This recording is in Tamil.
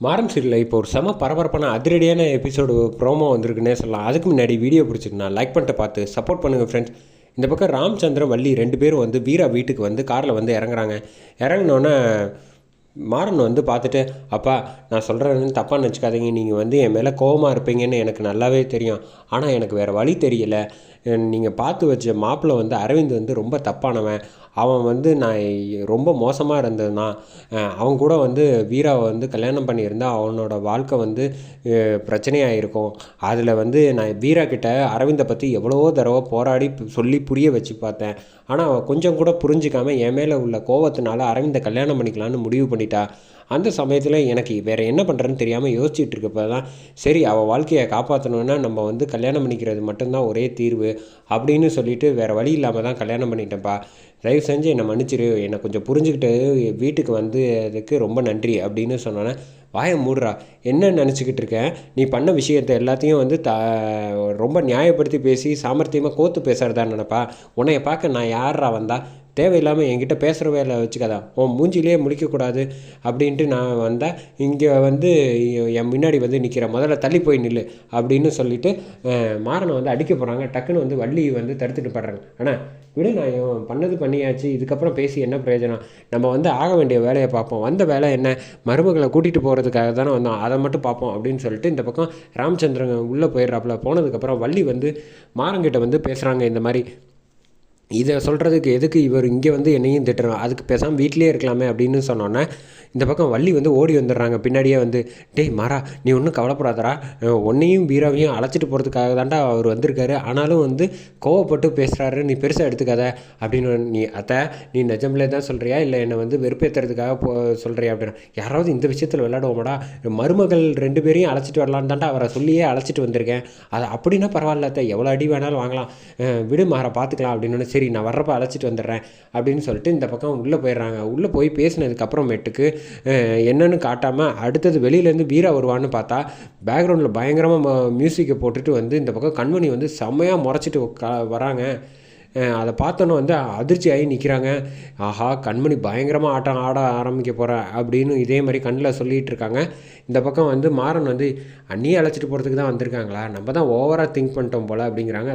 மாறன் சீரியலில் இப்போ ஒரு செம பரபரப்பான அதிரடியான எபிசோடு ப்ரோமோ வந்திருக்குன்னே சொல்லலாம். அதுக்கு முன்னாடி வீடியோ பிடிச்சிருந்தா லைக் பண்ணிட்டு பார்த்து சப்போர்ட் பண்ணுங்கள் ஃப்ரெண்ட்ஸ் இந்த பக்கம் ராமச்சந்திரன் வள்ளி ரெண்டு பேரும் வந்து வீரா வீட்டுக்கு வந்து காரில் வந்து இறங்குறாங்க. இறங்கினோன்னே மாறன் வந்து பார்த்துட்டு அப்பா நான் சொல்கிறேன்னு தப்பாக நினச்சிக்காதீங்க. நீங்கள் வந்து என் மேலே கோவமாக இருப்பீங்கன்னு எனக்கு நல்லாவே தெரியும். ஆனால் எனக்கு வேறு வழி தெரியல. நீங்கள் பார்த்து வச்ச மாப்பிள்ளை வந்து அரவிந்த் வந்து ரொம்ப தப்பானவன். அவன் வந்து நான் ரொம்ப மோசமாக இருந்ததுதான் அவன் கூட வந்து வீராவை வந்து கல்யாணம் பண்ணியிருந்தா அவனோட வாழ்க்கை வந்து பிரச்சனையாக இருக்கும் அதில் வந்து நான் வீரா கிட்ட அரவிந்தை பற்றி எவ்வளவோ தடவை போராடி சொல்லி புரிய வச்சு பார்த்தேன். ஆனால் அவன் கொஞ்சம் கூட புரிஞ்சிக்காமல் என் மேலே உள்ள கோவத்தினால அரவிந்தை கல்யாணம் பண்ணிக்கலான்னு முடிவு பண்ணி பண்ணிட்டா அந்த சமயத்தில் எனக்கு வேறு என்ன பண்ணுறேன்னு தெரியாமல் யோசிச்சுட்டு இருக்கப்போ தான் சரி அவள் வாழ்க்கையை காப்பாற்றணுன்னா நம்ம வந்து கல்யாணம் பண்ணிக்கிறது மட்டும்தான் ஒரே தீர்வு அப்படின்னு சொல்லிட்டு வேறு வழி இல்லாமல் தான் கல்யாணம் பண்ணிட்டேன்ப்பா. தயவு செஞ்சு என்னை மன்னிச்சிரு. என்னை கொஞ்சம் புரிஞ்சுக்கிட்டு வீட்டுக்கு வந்து அதுக்கு ரொம்ப நன்றி அப்படின்னு சொன்னோன்னே வாயை மூடுறா. என்ன நினச்சிக்கிட்டு இருக்கேன் நீ பண்ண விஷயத்தை எல்லாத்தையும் வந்து த ரொம்ப நியாயப்படுத்தி பேசி சாமர்த்தியமாக கோத்து பேசுகிறதா நினப்பா? உன்னைய பார்க்க நான் யாரா வந்தா? தேவையில்லாமல் என்கிட்ட பேசுகிற வேலை வச்சுக்காதா. உன் மூஞ்சிலே முடிக்கக்கூடாது அப்படின்ட்டு நான் வந்தால் இங்கே வந்து என் முன்னாடி வந்து நிற்கிற முதல்ல தள்ளி போய் நில்லு அப்படின்னு சொல்லிட்டு மாறனை வந்து அடிக்க போகிறாங்க டக்குன்னு வந்து வள்ளி வந்து தடுத்துட்டு படுறாங்க ஆனால் விடு நான் பண்ணது பண்ணியாச்சு இதுக்கப்புறம் பேசி என்ன பிரயோஜனம்? நம்ம வந்து ஆக வேண்டிய வேலையை பார்ப்போம். வந்த வேலை என்ன? மருமகளை கூட்டிகிட்டு போகிறதுக்காக தானே வந்தோம். அதை மட்டும் பார்ப்போம் அப்படின்னு சொல்லிட்டு இந்த பக்கம் ராமச்சந்திரன் உள்ளே போயிடுறாப்புல. போனதுக்கப்புறம் வள்ளி வந்து மாறங்கிட்ட வந்து பேசுகிறாங்க இந்த மாதிரி. இதை சொல்கிறதுக்கு எதுக்கு இவர் இங்கே வந்து என்னையும் திட்டுறோம் அதுக்கு பேசாமல் வீட்டிலே இருக்கலாமே அப்படின்னு சொன்னோன்னே இந்த பக்கம் வள்ளி வந்து ஓடி வந்துடுறாங்க. பின்னாடியே வந்து டேய் மாறா நீ ஒன்றும் கவலைப்படாதடா. உன்னையும் வீராவையும் அழைச்சிட்டு போகிறதுக்காக தாண்டா அவர் வந்திருக்காரு. ஆனாலும் வந்து கோவப்பட்டு பேசுகிறாரு நீ பெருசாக எடுத்துக்காத. அப்படின்னு நீ அத்தை நீ நிஜம்லே தான் சொல்கிறியா இல்லை என்னை வந்து வெறுப்பேற்றுறதுக்காக போ சொல்கிறியா அப்படின்னு. யாராவது இந்த விஷயத்தில் விளையாடுவோமாடா. மருமகள் ரெண்டு பேரையும் அழைச்சிட்டு வரலான்னு தான்டா அவரை சொல்லியே அழைச்சிட்டு வந்திருக்கேன். அது அப்படின்னா பரவாயில்ல அத்தை. எவ்வளோ அடி வேணாலும் வாங்கலாம். விடு மாற பார்த்துக்கலாம் அப்படின்னு சரி நான் வர்றப்ப அழைச்சிட்டு வந்துடுறேன் அப்படின்னு சொல்லிட்டு இந்த பக்கம் உள்ளே போயிடுறாங்க. உள்ளே போய் பேசினதுக்கப்புறமேட்டுக்கு என்னென்னு என்னன்னு காட்டாமல் அடுத்தது வெளியிலேருந்து வீரா வருவான்னு பார்த்தா பேக்ரவுண்டில் பயங்கரமாக மியூசிக்கை போட்டுட்டு வந்து இந்த பக்கம் கண்மணி வந்து செம்மையாக முறைச்சிட்டு வராங்க. அதை பார்த்தோன்னே வந்து அதிர்ச்சி ஆகி நிற்கிறாங்க ஆஹா கண்மணி பயங்கரமாக ஆட்டம் ஆட ஆரம்பிக்க போகிறேன் அப்படின்னு இதே மாதிரி கண்ணில் சொல்லிகிட்டு இருக்காங்க. இந்த பக்கம் வந்து மாறன் வந்து அண்ணியை அழைச்சிட்டு போகிறதுக்கு தான் வந்திருக்காங்களா? நம்ம தான் ஓவராக திங்க் பண்ணிட்டோம் போல் அப்படிங்கிறாங்க.